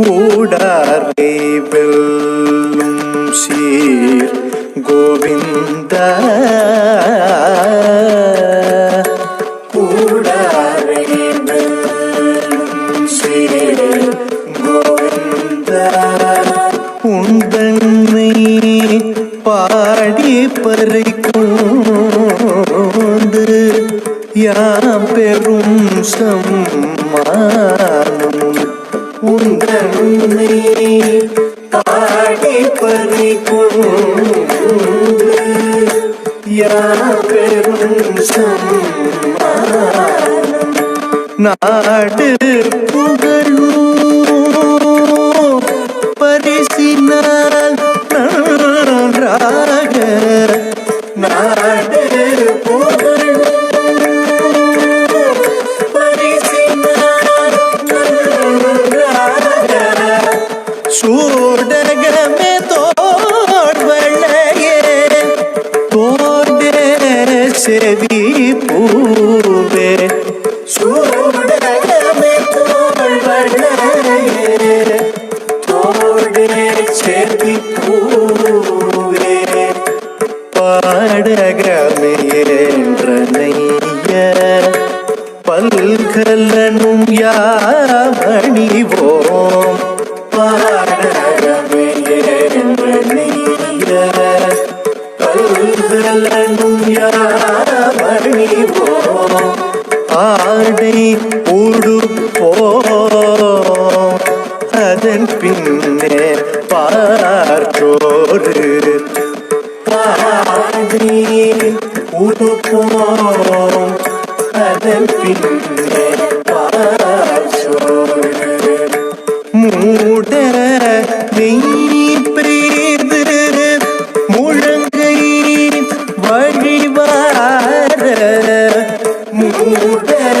கூடாரை வெல்லும் சீர் கோவிந்த. கூடாரை வெல்லும் சீர் கோவிந்த. உந்தன்னை பாடி பறிக்கொண்டு யாம் பெரும் சம்மானம். உந்தன்னை பாடி பறிக்கொண்டு யாம் பெரும் சம்மானம் நாடு புகழும் பரிசினால் நன்றாக நாடு புகழ் தேவி பூவே. சூடகமே தோல்வளையே தோண்டே செவி பூவே. பாடகமே என்ற பல்கலனும் பல்கலனும் யாவணிவோம் ஆடை உடுப்போம் அதன் பின்னே பார்த்தோரு பாடி உடுப்போம். அதன் பின்னே ಬಾರ ಮೂಡರ